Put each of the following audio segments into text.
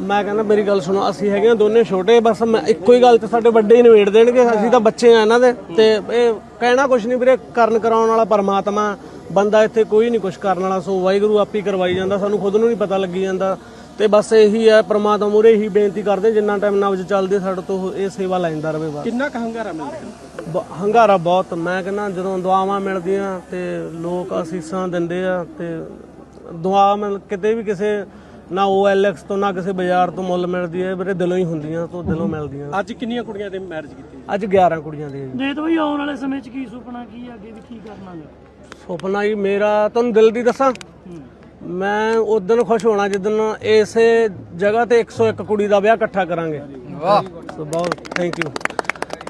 ਮੈਂ ਕਹਿੰਦਾ ਮੇਰੀ ਗੱਲ ਸੁਣੋ ਅਸੀਂ ਹੈਗੇ ਆ ਦੋਨੇ ਛੋਟੇ ਬਸ ਮੈਂ ਇੱਕੋ ਹੀ ਗੱਲ ਤੇ ਸਾਡੇ ਵੱਡੇ ਹੀ ਨਿਬੇੜ ਦੇਣਗੇ ਅਸੀਂ ਤਾਂ ਬੱਚੇ ਆ ਇਹਨਾਂ ਦੇ ਤੇ ਇਹ ਕਹਿਣਾ ਕੁਛ ਨਹੀਂ ਵੀਰੇ ਕਰਨ ਕਰਾਉਣ ਵਾਲਾ ਪਰਮਾਤਮਾ ਬੰਦਾ ਇੱਥੇ ਕੋਈ ਨਹੀਂ ਕੁਛ ਕਰਨ ਵਾਲਾ ਸੋ ਵਾਹਿਗੁਰੂ ਆਪੀ ਕਰਵਾਈ ਜਾਂਦਾ ਸਾਨੂੰ ਖੁਦ ਨੂੰ ਨਹੀਂ ਪਤਾ ਲੱਗੀ ਜਾਂਦਾ। ਤੇ ਬਸ ਇਹੀ ਹੈ ਪਰਮਾਤਮਾ ਮੂਹਰੇ ਹੀ ਬੇਨਤੀ ਕਰਦੇ ਜਿੰਨਾ ਟਾਈਮ ਨਬਜ ਚੱਲਦੀ ਹੈ, ਸਾਡੇ ਤੋਂ ਇਹ ਸੇਵਾ ਲੈਂਦਾ ਰਵੇ ਬਸ। ਕਿੰਨਾ ਕੁ ਹੰਗਾਰਾ ਮਿਲਦਾ? ਬ- ਹੰਗਾਰਾ ਬਹੁਤ ਮੈਂ ਕਹਿੰਦਾ ਜਦੋਂ ਦੁਆਵਾਂ ਮਿਲਦੀਆਂ ਤੇ ਲੋਕ ਅਸੀਸਾਂ ਦਿੰਦੇ ਆ ਤੇ ਦੁਆ ਮਿਲ ਕਿਤੇ ਵੀ ਕਿਸੇ ਨਾ OLX ਤੋਂ ਨਾ ਕਿਸੇ ਬਾਜ਼ਾਰ ਤੋਂ ਮੁੱਲ ਮਿਲਦੀ ਹੈ ਵੀਰੇ ਦਿਲੋਂ ਹੀ ਹੁੰਦੀਆਂ ਤੋਂ ਦਿਲੋਂ ਮਿਲਦੀਆਂ। ਅੱਜ ਕਿੰਨੀਆਂ ਕੁੜੀਆਂ ਦੇ ਮੈਰਿਜ ਕੀਤੀ? ਅੱਜ 11 ਕੁੜੀਆਂ ਦੇ। ਦੇ ਤਾਂ ਬਈ ਆਉਣ ਵਾਲੇ ਸਮੇਂ 'ਚ ਕੀ ਸੁਪਨਾ ਕੀ ਹੈ ਅੱਗੇ ਵੀ ਕੀ ਕਰਨਾ ਹੈ ਸੁਪਨਾ ਹੀ ਮੇਰਾ ਤੁਹਾਨੂੰ ਦਿਲ ਦੀ ਦੱਸਾਂ? ਮੈਂ ਉਸ ਦਿਨ ਖੁਸ਼ ਹੋਣਾ ਜਿੱਦਨ ਇਸੇ ਜਗ੍ਹਾ ਤੇ 101 ਕੁੜੀ ਦਾ ਵਿਆਹ ਇਕੱਠਾ ਕਰਾਂਗੇ। ਵਾਹ। ਸੋ ਬਹੁਤ ਥੈਂਕ ਯੂ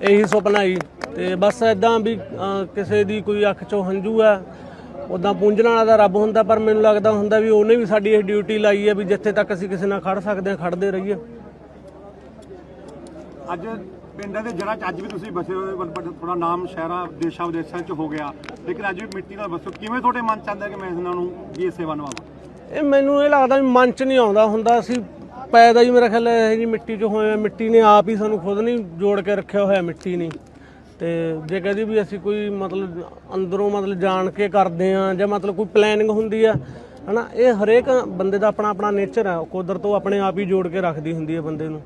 ਇਹੀ ਸੁਪਨਾ ਹੀ। ਤੇ ਬਸ ਐਦਾਂ ਵੀ ਅਹ, ਕਿਸੇ ਦੀ ਕੋਈ ਅੱਖ ਚੋਂ ਹੰਝੂ ਆ ਉਦਾਂ ਪੂੰਝਣ ਵਾਲਾ ਦਾ ਰੱਬ ਹੁੰਦਾ ਪਰ ਮੈਨੂੰ ਲੱਗਦਾ ਹੁੰਦਾ ਵੀ ਉਹਨੇ ਵੀ ਸਾਡੀ ਇਹ ਡਿਊਟੀ ਲਾਈ ਹੈ ਵੀ ਜਿੱਥੇ ਤੱਕ ਅਸੀਂ ਕਿਸੇ ਨਾਲ ਖੜ ਸਕਦੇ ਹਾਂ ਖੜਦੇ ਰਹੀਏ। ਅੱਜ ਪਿੰਡਾਂ ਦੇ ਜੜ੍ਹਾਂ 'ਚ ਅੱਜ ਵੀ ਤੁਸੀਂ ਬਸੇ ਹੋਏ ਬਟ ਥੋੜਾ ਨਾਮ ਸ਼ਹਿਰਾਂ ਦੇਸ਼ਾਂ ਵਿਦੇਸ਼ਾਂ 'ਚ ਹੋ ਗਿਆ ਲੇਕਿਨ ਅੱਜ ਵੀ ਮਿੱਟੀ ਨਾਲ ਬਸੋ ਕਿਵੇਂ ਤੁਹਾਡੇ ਮਨ 'ਚ ਆਉਂਦਾ ਕਿ ਮੈਂ ਇਹਨਾਂ ਨੂੰ ਵੀ ਇਹ ਸੇਵਾ ਨਿਭਾਵਾਂ? ਇਹ ਮੈਨੂੰ ਇਹ ਲੱਗਦਾ ਵੀ ਮਨ ਚ ਨਹੀਂ ਆਉਂਦਾ ਹੁੰਦਾ ਅਸੀਂ ਪੈਦਾ ਹੀ ਮੇਰਾ ਖਿਆਲ ਹੈ ਇਹ ਜੀ ਮਿੱਟੀ ਚ ਹੋਏ ਆ ਮਿੱਟੀ ਨੇ ਆਪ ਹੀ ਸਾਨੂੰ ਖੁਦ ਨਹੀਂ ਜੋੜ ਕੇ ਰੱਖਿਆ ਹੋਇਆ ਮਿੱਟੀ ਨੇ ਤੇ ਜੇ ਕਹਦੀ ਵੀ ਅਸੀਂ ਕੋਈ ਮਤਲਬ ਅੰਦਰੋਂ ਮਤਲਬ ਜਾਣ ਕੇ ਕਰਦੇ ਆ ਜਾਂ ਮਤਲਬ ਕੋਈ ਪਲੈਨਿੰਗ ਹੁੰਦੀ ਆ, ਹਨਾ, ਇਹ ਹਰੇਕ ਬੰਦੇ ਦਾ ਆਪਣਾ ਆਪਣਾ ਨੇਚਰ ਆ, ਕੁਦਰਤ ਉਹ ਆਪਣੇ ਆਪ ਹੀ ਜੋੜ ਕੇ ਰੱਖਦੀ ਹੁੰਦੀ ਹੈ ਬੰਦੇ ਨੂੰ।